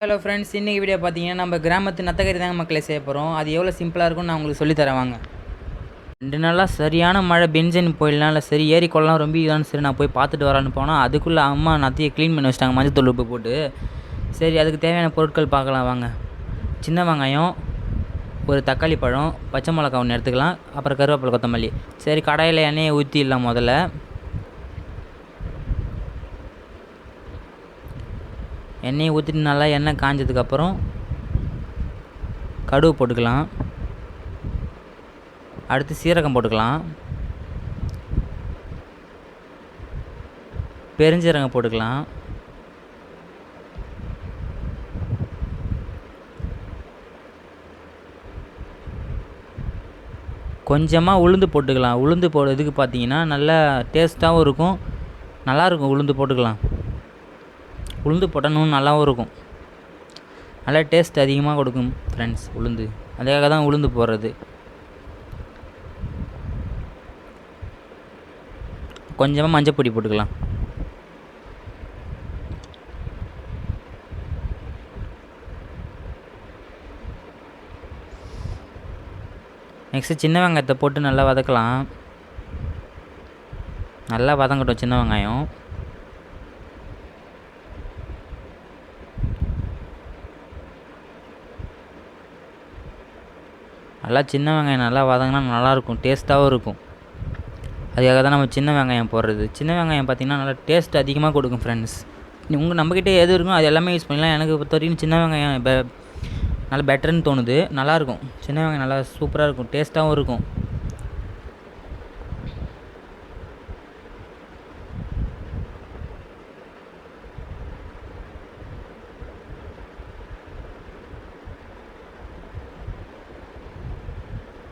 Hello friends இன்றைக்கி video பார்த்தீங்கன்னா நம்ம கிராமத்து நத்தகரி தாங்க மக்களை செய்ய போகிறோம் அது எவ்வளோ சிம்பிளாக இருக்கும்னு நான் உங்களுக்கு சொல்லித்தரேன் வாங்க. ரெண்டு நாளாக சரியான மழை பெஞ்சன் போயிடலாம் இல்லை சரி ஏரி கொள்ளலாம் ரொம்ப இதான்னு சரி நான் போய் பார்த்துட்டு வரலான்னு போனால் அதுக்குள்ளே அம்மா நத்தையை க்ளீன் பண்ணி வச்சிட்டாங்க மஞ்சத்தூள் உப்பு போட்டு. சரி அதுக்கு தேவையான பொருட்கள் பார்க்கலாம் வாங்க. சின்ன வெங்காயம் ஒரு தக்காளி பழம் பச்சை மிளகா ஒன்று எடுத்துக்கலாம் அப்புறம் கருவேப்பிலை கொத்தமல்லி. சரி கடாயில் எண்ணெயை ஊற்றிடலாம் முதல்ல. எண்ணெயை ஊற்றிட்டு நல்லா எண்ணெய் காஞ்சதுக்கப்புறம் கடுகு போட்டுக்கலாம். அடுத்து சீரகம் போட்டுக்கலாம். பெருஞ்சீரகம் போட்டுக்கலாம். கொஞ்சமாக உளுந்து போட்டுக்கலாம். உளுந்து போடுறதுக்கு பார்த்தீங்கன்னா நல்லா டேஸ்ட்டாகவும் இருக்கும். நல்லாயிருக்கும் உளுந்து போட்டுக்கலாம். உளுந்து போட்டால் இன்னும் நல்லாவும் இருக்கும். நல்லா டேஸ்ட் அதிகமாக கொடுக்கும் ஃப்ரெண்ட்ஸ் உளுந்து. அதுக்காக தான் உளுந்து போடுறது. கொஞ்சமாக மஞ்சப்பொடி போட்டுக்கலாம். நெக்ஸ்ட்டு சின்ன வெங்காயத்தை போட்டு நல்லா வதக்கலாம். நல்லா வதங்கட்டும் சின்ன வெங்காயம். நல்லா சின்ன வெங்காயம் நல்லா வதங்கினா நல்லாயிருக்கும் டேஸ்ட்டாகவும் இருக்கும். அதுக்காக தான் நம்ம சின்ன வெங்காயம் போடுறது. சின்ன வெங்காயம் பார்த்திங்கன்னா நல்லா டேஸ்ட் அதிகமாக கொடுக்கும் ஃப்ரெண்ட்ஸ் உங்கள் நம்மக்கிட்ட எது இருக்கும் அது எல்லாமே யூஸ் பண்ணலாம். எனக்கு பொறுத்த வரைக்கும் சின்ன வெங்காயம் இப்போ நல்லா பெட்டர்னு தோணுது. நல்லாயிருக்கும். சின்ன வெங்காயம் நல்லா சூப்பராக இருக்கும். டேஸ்ட்டாகவும் இருக்கும்.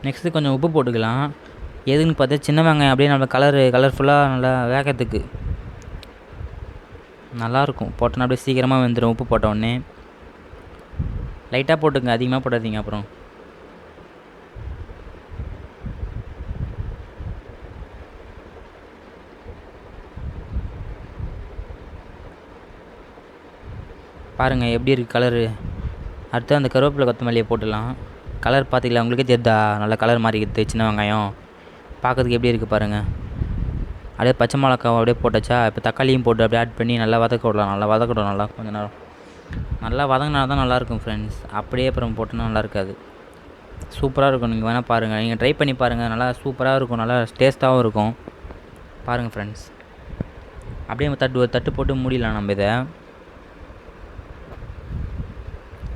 நெக்ஸ்ட்டு கொஞ்சம் உப்பு போட்டுக்கலாம். எதுன்னு பார்த்தா சின்ன வெங்காயம் அப்படியே நல்ல கலரு கலர்ஃபுல்லாக நல்லா வேகத்துக்கு நல்லாயிருக்கும் போட்டோன்னா அப்படியே சீக்கிரமாக வெந்துடும் உப்பு போட்ட லைட்டாக போட்டுங்க அதிகமாக போடாதீங்க அப்புறம். பாருங்கள் எப்படி இருக்குது கலரு அடுத்து அந்த கருவேப்பிலை கொத்தமல்லியை போட்டுடலாம். கலர் பார்த்திங்களா உங்களுக்கே தெரியுதா? நல்லா கலர் மாறிக்கிது சின்ன வெங்காயம். பார்க்கறதுக்கு எப்படி இருக்குது பாருங்கள் அப்படியே பச்சை மிளகாவை அப்படியே போட்டாச்சா? இப்போ தக்காளியும் போட்டு அப்படியே ஆட் பண்ணி நல்லா வதக்க விடலாம். நல்லா வதக்க விடலாம் நல்லா கொஞ்சம் நேரம். நல்லா வதங்கினா தான் நல்லாயிருக்கும் ஃப்ரெண்ட்ஸ் அப்படியே அப்புறம் போட்டோன்னா நல்லா இருக்காது. சூப்பராக இருக்கும். நீங்கள் வேணால் பாருங்கள் நீங்கள் ட்ரை பண்ணி பாருங்கள் நல்லா சூப்பராக இருக்கும். நல்லா டேஸ்ட்டாகவும் இருக்கும். பாருங்கள் ஃப்ரெண்ட்ஸ் அப்படியே தட்டு தட்டு போட்டு மூடிடலாம் நம்ம இதை.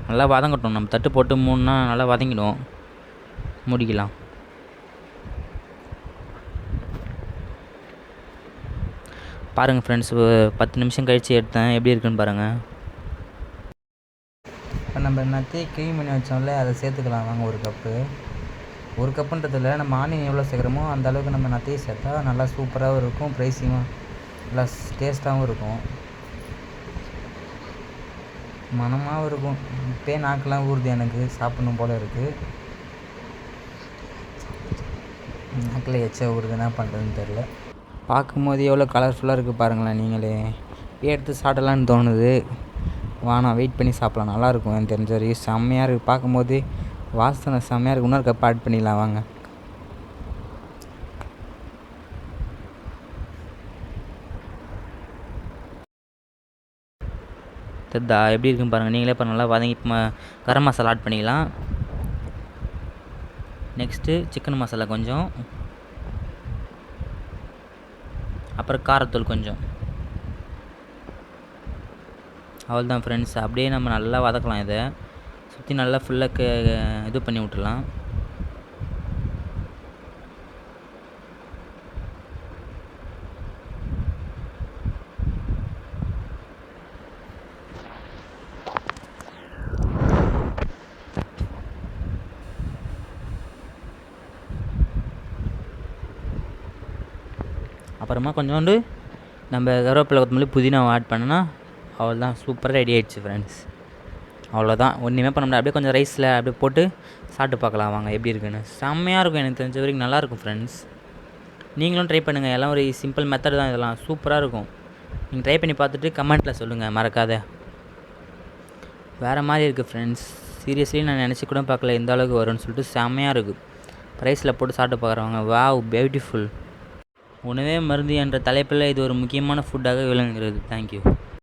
நல்லா வதங்கட்டும் நம்ம தட்டு போட்டு மூணுனா நல்லா வதங்கிடும். மூடிக்கலாம். பாருங்கள் ஃப்ரெண்ட்ஸ் பத்து நிமிஷம் கழித்து எடுத்தேன். எப்படி இருக்குன்னு பாருங்கள் இப்போ நம்ம நத்தி க்ளீன் பண்ணி வச்சோம்ல அதை சேர்த்துக்கலாம். வாங்க ஒரு கப்பு ஒரு கப்புன்றதில் நம்ம ஆனியன் எவ்வளோ சேர்க்குறோமோ அந்த அளவுக்கு நம்ம நத்தையும் சேர்த்தா நல்லா சூப்பராகவும் இருக்கும் ப்ரைஸியும் நல்லா டேஸ்ட்டாகவும் இருக்கும். மனமாகவும் இருக்கும். இப்போயே நாக்கெல்லாம் ஊறுது எனக்கு. சாப்பிடணும் போல் இருக்குது நாக்கில் எச்சா ஊறுது. என்ன பண்ணுறதுன்னு தெரில பார்க்கும்போது எவ்வளோ கலர்ஃபுல்லாக இருக்குது பாருங்களேன் நீங்களே. எடுத்து சாப்பிடலான்னு தோணுது. வானா வெயிட் பண்ணி சாப்பிட்லாம். நல்லாயிருக்கும் எனக்கு தெரிஞ்ச வரைக்கும் செம்மையாக இருக்குது பார்க்கும்போது வாசனை செம்மையாக இருக்குது இன்னொரு கப் ஆட் பண்ணிடலாம். வாங்க. தெரிதா எப்படி இருக்குன்னு பாருங்கள் நீங்களே இப்போ நல்லா வதங்கி இப்போ கரம் மசாலா ஆட் பண்ணிக்கலாம். நெக்ஸ்ட்டு சிக்கன் மசாலா கொஞ்சம். அப்புறம் காரத்தூள் கொஞ்சம். அவ்வளோதான் ஃப்ரெண்ட்ஸ் அப்படியே நம்ம நல்லா வதக்கலாம் இதை. சுற்றி நல்லா ஃபுல்லாக க இது பண்ணி விட்டுலாம் அப்புறமா கொஞ்சோண்டு நம்ம கருவேப்பிலை கொத்தமல்லி புதினாவை ஆட் பண்ணோன்னா அவ்வளோதான் சூப்பராக ரெடி ஆகிடுச்சு ஃப்ரெண்ட்ஸ் அவ்வளோதான் ஒன்றுமே பண்ண முடியாது அப்படியே கொஞ்சம் ரைஸில் அப்படியே போட்டு சாப்பிட்டு பார்க்கலாம் வாங்க எப்படி இருக்குன்னு. செம்மையாக இருக்கும் எனக்கு தெரிஞ்ச வரைக்கும் நல்லாயிருக்கும் ஃப்ரெண்ட்ஸ் நீங்களும் ட்ரை பண்ணுங்கள் எல்லாம் ஒரு சிம்பிள் மெத்தட் தான் இதெல்லாம். சூப்பராக இருக்கும். நீங்கள் ட்ரை பண்ணி பார்த்துட்டு கமெண்ட்டில் சொல்லுங்கள் மறக்காத. வேறு மாதிரி இருக்குது ஃப்ரெண்ட்ஸ் சீரியஸ்லி நான் நினச்சி கூட பார்க்கல எந்த அளவுக்கு வரும்னு சொல்லிட்டு செம்மையாக இருக்குது ப்ரைஸில் போட்டு சாப்பிட்டு பார்க்குறவங்க வாவ் பியூட்டிஃபுல் உணவே மருந்து என்ற தலைப்பில் இது ஒரு முக்கியமான ஃபுட்டாக விளங்குகிறது. Thank you